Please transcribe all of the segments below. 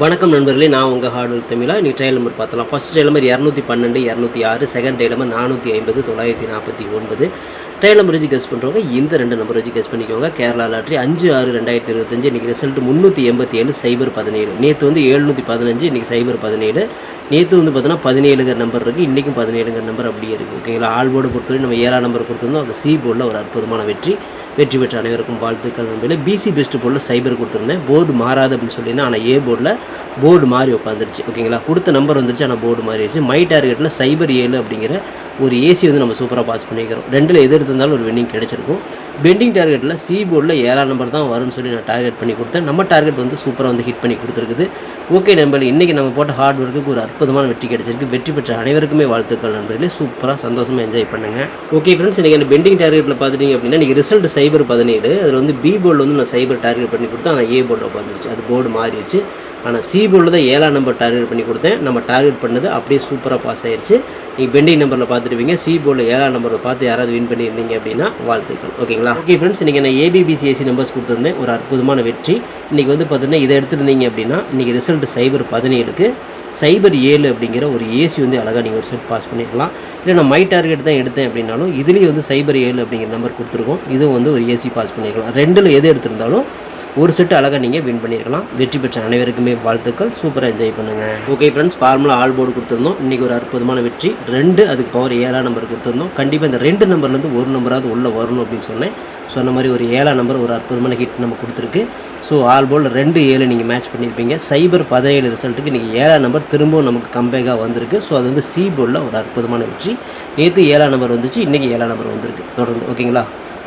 வணக்கம் நண்பர்களே நான் உங்கள் ஹார்டு தமிழா. நீ ட்ரையல் நம்பர் பார்த்தலாம் ஃபஸ்ட் ட்ரையல் நம்பர் இரநூத்தி பன்னெண்டு இரநூத்தி ஆறு செகண்ட் ட்ரையல் நம்பர் நானூற்றி ஐம்பது தொள்ளாயிரத்தி நாற்பத்தி ஒன்பது. ட்ரையல் நம்பர் வச்சு கெஸ் பண்ணுறவங்க இந்த ரெண்டு நம்பர் வச்சு கெஸ் பண்ணிக்கோங்க. கேரளா லாட்ரி அஞ்சு ஆறு ரெண்டாயிரத்தி இருபத்தஞ்சு இன்றைக்கி ரிசல்ட் முந்நூற்றி எண்பத்தி ஏழு சைபர் பதினேழு. நேற்று வந்து எழுநூற்றி பதினஞ்சு இன்றைக்கி சைபர் பதினேழு. நேற்று வந்து பார்த்தோன்னா பதினேழுங்கிற நம்பர் இருக்குது இன்றைக்கும் பதினேழுங்கிற நம்பர் அப்படியே இருக்குது ஓகேங்களா? ஆல் போர்டு பொறுத்தவரை நம்ம ஏழாம் நம்பர் கொடுத்துருந்தோம் அந்த சி போர்டில் ஒரு அற்புதமான வெற்றி. வெற்றி பெற்ற அனைவருக்கும் வாழ்த்துக்கள் நண்பர்களே. பிசி பெஸ்ட் போர்டில் சைபர் கொடுத்துருந்தேன். போர்டு மாறாது அப்படின்னு சொல்லியிருந்தேன். ஆனால் ஏ போர்டில் போர்டு மாறி உட்காந்துருச்சு ஓகேங்களா கொடுத்த நம்பர் வந்துருச்சு. ஆனால் போர்டு மாறிடுச்சு. மை டார்கெட்டில் சைபர் ஏழு அப்படிங்கிற ஒரு ஏசி வந்து நம்ம சூப்பராக பாஸ் பண்ணிக்கிறோம். ரெண்டில் எது இருந்தாலும் ஒரு வின்னிங் கிடைச்சிருக்கும். பெண்டிங் டார்கெட்டில் சி போர்டில் ஏழாம் நம்பர் தான் வரும்னு சொல்லி நான் டார்கெட் பண்ணி கொடுத்தேன். நம்ம டார்கெட் வந்து சூப்பராக வந்து ஹிட் பண்ணி கொடுத்துருக்குது. ஓகே நண்பர்கள் இன்றைக்கி நம்ம போட்ட ஹார்ட் ஒர்க்குக்கு ஒரு அற்புதமான வெற்றி கிடைச்சிருக்கு. வெற்றி பெற்ற அனைவருக்குமே வாழ்த்துக்கள் நண்பர்களே. சூப்பராக சந்தோஷமாக என்ஜாய் பண்ணுங்க. ஓகே ஃப்ரெண்ட்ஸ் இன்றைக்கி அந்த பெண்டிங் டார்கெட்டில் பார்த்துட்டிங்க அப்படின்னா இன்றைக்கி ரிசல்ட் சைபர் பதினேழு. அதில் வந்து பி போர்டில் வந்து நான் சைபர் டார்கெட் பண்ணி கொடுத்தேன். ஆனால் ஏ போர்டில் உட்காந்துருச்சு அது போர்டு மாறிடுச்சு. ஆனால் சி போர்டில் தான் ஏழாம் நம்பர் டார்கெட் பண்ணி கொடுத்தேன். நம்ம டார்கெட் பண்ணது அப்படியே சூப்பராக பாஸ் ஆயிடுச்சு நீங்கள் பெண்டிங் நம்பரில் பார்த்துருப்பீங்க. சி போர்டில் ஏழாம் நம்பரை பார்த்து யாராவது வின் பண்ணியிருந்தீங்க அப்படின்னா வாழ்த்துக்கள். ஓகேங்களா? ஓகே ஃப்ரெண்ட்ஸ் இன்றைக்கி நான் ஏபிபிசிஎஸ்சி நம்பர்ஸ் கொடுத்துருந்தேன். ஒரு அற்புதமான வெற்றி. இன்றைக்கி வந்து பார்த்தீங்கன்னா இதை எடுத்துருந்தீங்க அப்படின்னா இன்றைக்கி ரிசல்ட் சைபர் பதினேழுக்கு சைபர் ஏழு அப்படிங்கிற ஒரு ஏசி வந்து அழகாக நீங்கள் ஒரு செட் பாஸ் பண்ணிக்கலாம் இல்லை நான் மை டார்கெட் தான் எடுத்தேன் அப்படின்னாலும் இதுலேயும் வந்து சைபர் ஏழு அப்படிங்கிற நம்பர் கொடுத்துருக்கோம். இதுவும் வந்து ஒரு ஏசி பாஸ் பண்ணிக்கலாம் ரெண்டில் எது எடுத்திருந்தாலும் ஒரு செட்டு அழகாக நீங்கள் வின் பண்ணியிருக்கலாம் வெற்றி பெற்ற அனைவருக்குமே வாழ்த்துக்கள். சூப்பராக என்ஜாய் பண்ணுங்கள் okay friends formula all board கொடுத்துருந்தோம். இன்றைக்கி ஒரு அற்புதமான வெற்றி. ரெண்டு அதுக்கு பவர் ஏழாம் நம்பர் கொடுத்துருந்தோம். கண்டிப்பாக இந்த ரெண்டு நம்பர்லேருந்து ஒரு நம்பராவது உள்ளே வரணும் அப்படின்னு சொன்னேன். சொன்ன மாதிரி ஒரு ஏழாம் நம்பர் ஒரு அற்புதமான ஹிட் நம்ம கொடுத்துருக்கு. ஸோ ஆல் போல் ரெண்டு ஏழு நீங்கள் மேட்ச் பண்ணியிருப்பீங்க சைபர் பதினேழு ரிசல்ட்டுக்கு இன்றைக்கி ஏழாம் நம்பர் திரும்பவும் நமக்கு கம்பேக்காக வந்திருக்கு. ஸோ அது வந்து சி போர்டில் ஒரு அற்புதமான வெற்றி. நேற்று ஏழாம் நம்பர் வந்துச்சு. இன்றைக்கி ஏழாம் நம்பர் வந்திருக்கு. தொடர்ந்து ஓகேங்களா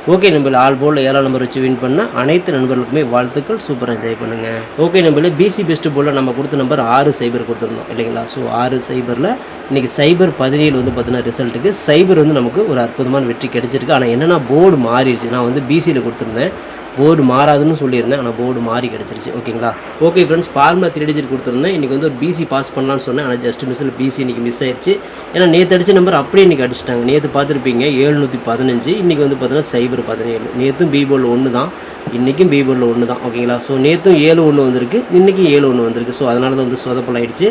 ஓகே நம்பர் ஆல் போல் ஏழாம் நம்பர் வச்சு வின் பண்ண அனைத்து நண்பர்களுக்குமே வாழ்த்துக்கள் சூப்பராக என்ஜாய் பண்ணுங்கள் ஓகே நம்மள பிசி பெஸ்ட் போலில் நம்ம கொடுத்த நம்பர் ஆறு சைபர் கொடுத்துருந்தோம் இல்லைங்களா? ஸோ ஆறு சைபரில் இன்றைக்கி சைபர் பதினேழு வந்து பார்த்தீங்கன்னா ரிசல்ட்டுக்கு சைபர் வந்து நமக்கு ஒரு அற்புதமான வெற்றி கிடைச்சிருக்கு. ஆனால் என்னென்னா போர்டு மாறிடுச்சு. நான் வந்து பிசியில் கொடுத்துருந்தேன். போர்டு மாறாதுன்னு சொல்லியிருந்தேன் ஆனால் போர்டு மாறி கிடச்சிருச்சு. ஓகேங்களா okay friends formula three digit கொடுத்துருந்தேன். இன்றைக்கி வந்து ஒரு பிசி பாஸ் பண்ணலான்னு சொன்னேன். ஆனால் ஜஸ்ட் மிஸ்ஸில் பிசி இன்றைக்கி மிஸ் ஆயிடுச்சு ஏன்னா நேற்று அடிச்ச நம்பர் அப்படியே இன்றைக்கி அடிச்சிட்டாங்க. நேற்று பார்த்துருப்பீங்க ஏழ்நூற்றி பதினஞ்சு. இன்றைக்கி வந்து பார்த்தீங்கன்னா சைபர் பதினேழு. நேற்றும் பீபோர்டில் ஒன்று தான் இன்றைக்கும் பீபோர்டில் ஒன்று தான் ஓகேங்களா ஸோ நேற்றும் ஏழு ஒன்று வந்திருக்கு. இன்றைக்கும் ஏழு ஒன்று வந்திருக்கு. ஸோ அதனால தான் வந்து சொதப்பல் ஆயிடுச்சு.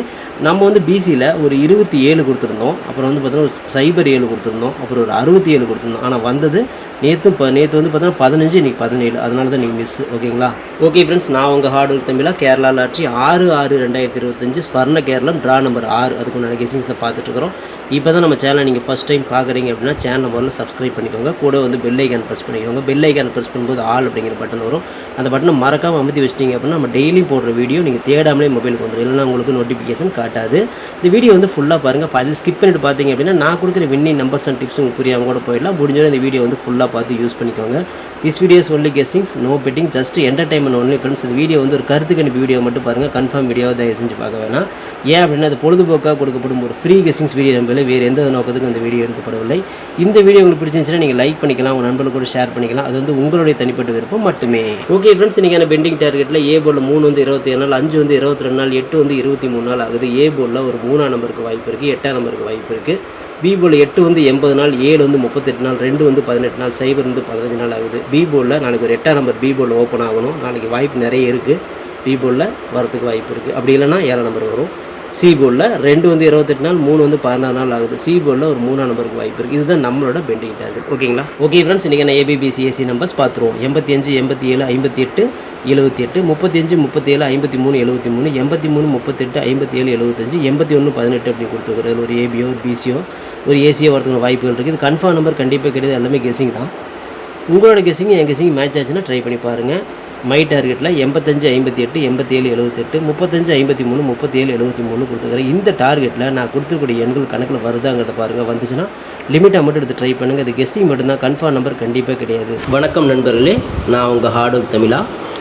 நம்ம வந்து பிசியில் ஒரு இருபத்தி ஏழு கொடுத்துருந்தோம். அப்புறம் வந்து பார்த்தீங்கன்னா ஒரு சைபர் ஏழு கொடுத்துருந்தோம். அப்புறம் ஒரு அறுபத்தி ஏழு கொடுத்துருந்தோம். ஆனால் வந்தது நேற்று இப்போ நேற்று வந்து பார்த்தீங்கன்னா பதினஞ்சு இன்றைக்கி பதினேழு. அதனால தான் நீங்கள் மிஸ் ஓகேங்களா ஓகே ஃப்ரெண்ட்ஸ் நான் உங்கள் ஹார்ட் ஒர்க் தமிழா கேரளா லாட்ரி ஆறு ஆறு ரெண்டாயிரத்தி இருபத்தஞ்சு ஸ்வர்ண கேரளம் ட்ரா நம்பர் ஆறு. அதுக்கு நிறைய கெசிங்ஸை பார்த்துட்ருக்குறோம் இப்போ தான் நம்ம சேனலை நீங்கள் ஃபஸ்ட் டைம் பார்க்குறீங்க அப்படின்னா சேனல் முதல்ல சப்ஸ்கிரைப் பண்ணிக்கோங்க. கூட வந்து பெல் ஐக்கான் ப்ரெஸ் பண்ணிக்கோங்க. பெல் ஐக்கான் ப்ரெஸ் பண்ணும்போது ஆல் அப்படிங்கிற பட்டன் வரும். அந்த பட்டனை மறக்காமல் அமுத்தி வச்சிட்டிங்க அப்படின்னா நம்ம டெய்லியும் போடுற வீடியோ நீங்கள் தேடாமலே மொபைலுக்கு வந்துடும் இல்லைன்னா உங்களுக்கு நோட்டிஃபிகேஷன் காட்டாது. இந்த வீடியோ வந்து ஃபுல்லாக பாருங்கள் அதில் ஸ்கிப் பண்ணிட்டு பார்த்தீங்க அப்படின்னா நான் கொடுக்குற வின்னிங் நம்பர்ஸ் அண்ட் டிப்ஸ் உங்களுக்கு புரியாமல் கூட போயிடலாம். முடிஞ்சவரை இந்த வீடியோ வந்து ஃபுல்லாக பார்த்து யூஸ் பண்ணிக்கோங்க. This videos only bettings no betting just entertainment only friends இந்த வீடியோ வந்து ஒரு கருத்து கணிப்பு வீடியோ மட்டும் பாருங்கள் கன்ஃபார்ம் வீடியோ தயவு செஞ்சு பார்க்க வேணாம். ஏன் அப்படின்னா அது பொழுதுபோக்காக கொடுக்கப்படும் ஒரு ஃப்ரீ கெஸ்டிங்ஸ் வீடியோ நம்பல வேறு எந்த நோக்கத்துக்கும் இந்த வீடியோ எடுக்கப்படவில்லை. இந்த வீடியோ உங்களுக்கு பிடிச்சிருந்துச்சுன்னா நீங்கள் லைக் பண்ணிக்கலாம். உங்கள் நண்பர்கள் கூட ஷேர் பண்ணிக்கலாம். அது வந்து உங்களுடைய தனிப்பட்ட விருப்பம் மட்டுமே. ஓகே ஃப்ரெண்ட்ஸ் இன்றைக்கான பெண்டிங் டார்கெட்டில் ஏ போர்டில் மூணு வந்து இருபத்தி ஏழு நாள் அஞ்சு வந்து இருபத்தி ரெண்டு நாள் எட்டு வந்து இருபத்தி மூணு நாள் ஆகுது. ஏ போர்டில் ஒரு மூணாம் நம்பருக்கு வாய்ப்பு இருக்குது எட்டாம் நம்பருக்கு வாய்ப்பு இருக்குது பி போர்டில் எட்டு வந்து எண்பது நாள் ஏழு வந்து முப்பத்தெட்டு நாள் ரெண்டு வந்து பதினெட்டு நாள் சைபர் வந்து பதினஞ்சு நாள் ஆகுது. பி போர்டில் நாளைக்கு ஒரு எட்டாம் நம்பர் பி போர்டில் ஓப்பன் ஆகணும். நாளைக்கு வாய்ப்பு நிறைய இருக்குது பி போர்டில் வரத்துக்கு வாய்ப்பு இருக்குது அப்படி இல்லைன்னா ஏழாம் நம்பர் வரும். சி போர்டில் ரெண்டு வந்து இருபத்தெட்டு நாள் மூணு வந்து பதினாறு நாள் ஆகுது. சி போர்டில் ஒரு மூணாம் நம்பருக்கு வாய்ப்பு இருக்குது இதுதான் நம்மளோட பெண்டிங் டார்கெட் ஓகேங்களா ஓகே ஃப்ரெண்ட்ஸ் இன்றைக்கி நான் ஏபிபிசிஎஸ்சி நம்பர்ஸ் பார்த்துருவோம். எண்பத்தி அஞ்சு எண்பத்தி ஏழு ஐம்பத்தி எட்டு எழுபத்தி எட்டு முப்பத்தஞ்சு முப்பத்தேழு ஐம்பத்தி மூணு எழுபத்தி மூணு எண்பத்தி மூணு முப்பத்தெட்டு ஐம்பத்தி ஏழு எழுபத்தஞ்சு எண்பத்தி ஒன்று பதினெட்டு அப்படி கொடுத்துருக்குறது. ஒரு ஏபியோ ஒரு பிசியோ ஒரு ஏசியோ வரதுக்கு வாய்ப்புகள் இருக்குது இது கன்ஃபார்ம் நம்பர் கண்டிப்பாக கிடையாது. எல்லாமே கெஸிங் தான். உங்களோட கெஸிங் என் கெஸிங் மேட்ச் ஆச்சுன்னா ட்ரை பண்ணி பாருங்கள் மை டார்கெட்டில் எண்பத்தஞ்சு ஐம்பத்தி எட்டு எண்பத்தேழு எழுபத்தெட்டு முப்பத்தஞ்சு ஐம்பத்தி மூணு முப்பத்தேழு எழுபத்தி மூணு கொடுத்துருக்குறேன். இந்த டார்கெட்டில் நான் கொடுத்துருக்கூடிய எண்கள் கணக்கில் வருதாங்கிறத பாருங்கள் வந்துச்சுன்னா லிமிட்டாக மட்டும் எடுத்து ட்ரை பண்ணுங்கள் அது கெஸ்ஸிங் மட்டும்தான். கன்ஃபார்ம் நம்பர் கண்டிப்பாக கிடையாது. வணக்கம் நண்பர்களே. நான் உங்கள் ஹார்ட் ஒர்க் தமிழா.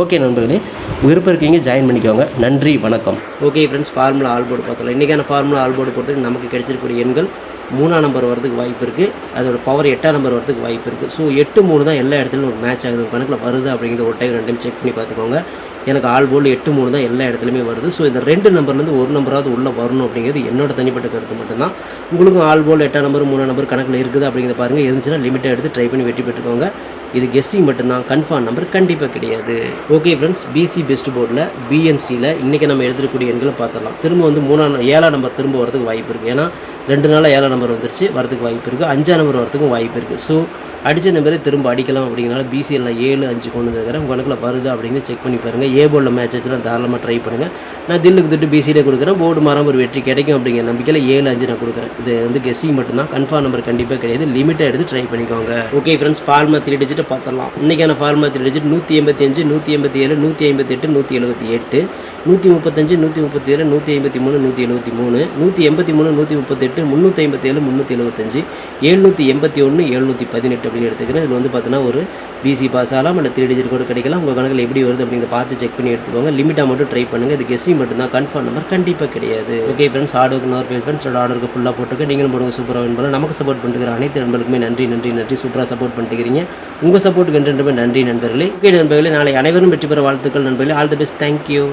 ஓகே நண்பர்களே விருப்பம் இருக்கீங்க ஜாயின் பண்ணிக்கோங்க. நன்றி வணக்கம். ஓகே ஃப்ரெண்ட்ஸ் ஃபார்முலா ஆல்போர்டு பார்த்தோம் இன்றைக்கான ஃபார்முலா ஆல்போர்டு பொறுத்தவரைக்கும் நமக்கு கிடைச்சிருக்கிற எண்கள் மூணாம் நம்பர் வரதுக்கு வாய்ப்பு இருக்குது அதோட பவர் எட்டாம் நம்பர் வரதுக்கு வாய்ப்பு இருக்குது ஸோ எட்டு மூணு தான் எல்லா இடத்துலையும் ஒரு மேட்ச் ஆகுது. கணக்கில் வருது அப்படிங்கிறது ஒரு டைம் ரெண்டு டைம் செக் பண்ணி பார்த்துக்கோங்க. எனக்கு ஆல் போர்டு எட்டு மூணு தான் எல்லா இடத்துலையுமே வருது. ஸோ இந்த ரெண்டு நம்பர்லேருந்து ஒரு நம்பராவது உள்ளே வரணும் அப்படிங்கிறது என்னோட தனிப்பட்ட கருத்து மட்டும்தான். உங்களுக்கும் ஆல் போல் எட்டாம் நம்பர் மூணாம் நம்பர் கணக்கில் இருக்குது அப்படிங்கிறத பாருங்கள் இருந்துச்சுன்னா லிமிட்டாக எடுத்து ட்ரை பண்ணி வெற்றி பெற்றுக்கோங்க. இது கெஸ்ஸிங் மட்டும்தான். கன்ஃபார்ம் நம்பர் கண்டிப்பாக கிடையாது. ஓகே ஃப்ரெண்ட்ஸ் பிசி பெஸ்ட் போர்டில் பிஎன்சியில் இன்றைக்கி நம்ம எழுதக்கூடிய எண்களை பார்த்துடலாம். திரும்ப வந்து மூணாம் ஏழாம் நம்பர் திரும்ப வரதுக்கு வாய்ப்பு இருக்குது ஏன்னா ரெண்டு நாளாக ஏழாம் நம்பர் வந்துருச்சு வரதுக்கு வாய்ப்பு இருக்குது அஞ்சாம் நம்பர் வரதுக்கும் வாய்ப்பு இருக்குது ஸோ அடித்த நம்பரே திரும்ப அடிக்கலாம் அப்படிங்கிறனால பிசிஎல்ல ஏழு அஞ்சு கொண்டு வந்துருக்கிறேன் உங்கள் கணக்கில் வருது அப்படிங்கிறது செக் பண்ணி பாருங்கள் ஏ போர்டில் மேட்ச் வச்சுலாம் தாராளமாக ட்ரை பண்ணுங்கள் நான் தில்லுக்கு திட்டு பிசியிலே கொடுக்குறேன். போர்டு மரம் ஒரு வெற்றி கிடைக்கும் அப்படிங்கிற நம்பிக்கையில் ஏழு அஞ்சு நான் கொடுக்குறேன். இது வந்து கெஸ்ஸிங் மட்டும்தான். கன்ஃபார்ம் நம்பர் கண்டிப்பாக கிடையாது. லிமிட்டாக எடுத்து ட்ரை பண்ணிக்கோங்க. ஓகே ஃப்ரெண்ட்ஸ் ஃபார்மா த்ரீ டிஜிட்டை பார்த்துடலாம். இன்றைக்கான ஃபார்மா த்ரீ டிஜிட் நூற்றி எண்பத்தி அஞ்சு நூற்றி எண்பத்தி ஏழு நூற்றி ஐம்பத்தி எட்டு நூற்றி எழுபத்தி எட்டு நூற்றி முப்பத்தஞ்சு நூற்றி முப்பத்தி ஏழு நூற்றி ஐம்பத்தி மூணு நூற்றி எழுபத்தி மூணு நூற்றி எண்பத்தி மூணு நூற்றி முப்பத்தெட்டு முந்நூற்றி ஐம்பத்தி ஏழு முந்நூற்றி எழுபத்தஞ்சு எழுநூற்றி எண்பத்தி ஒன்று எழுநூற்றி பதினெட்டு அப்படின்னு எடுத்துக்கிறேன். இதில் வந்து பார்த்தீங்கன்னா ஒரு பிசி பாஸ் ஆகலாம் இல்லை த்ரீ டிஜிட் கூட கிடைக்கலாம். உங்கள் கணக்கில் எப்படி வருது அப்படிங்கிறத பார்த்து செக் பண்ணி எடுத்துக்கோங்க. லிமிட்டாக மட்டும் ட்ரை பண்ணுங்கள் இது கெஸ்ஸிங் மட்டும்தான் கன்ஃபார்ம் நம்பர் கண்டிப்பாக கிடையாது. ஓகே ஃப்ரெண்ட்ஸ் ஆர்டருக்கு நோர் பேர் ஃப்ரெண்ட்ஸ் ஆர்டருக்கு ஃபுல்லாக போட்டுருக்கு. நீங்களும் போடுங்க. சூப்பராக வின் நமக்கு சப்போர்ட் பண்ணிருக்கிற அனைத்து நண்பர்களுக்குமே நன்றி நன்றி நன்றி. சூப்பராக சப்போர்ட் பண்ணிக்கிறீங்க. உங்கள் சப்போர்ட்டுக்கு நன்றி நண்பர்களே. ஓகே நண்பர்களே நாளை அனைவரும் வெற்றி பெற வாழ்த்துக்கள் நண்பர்களே. All the best thank you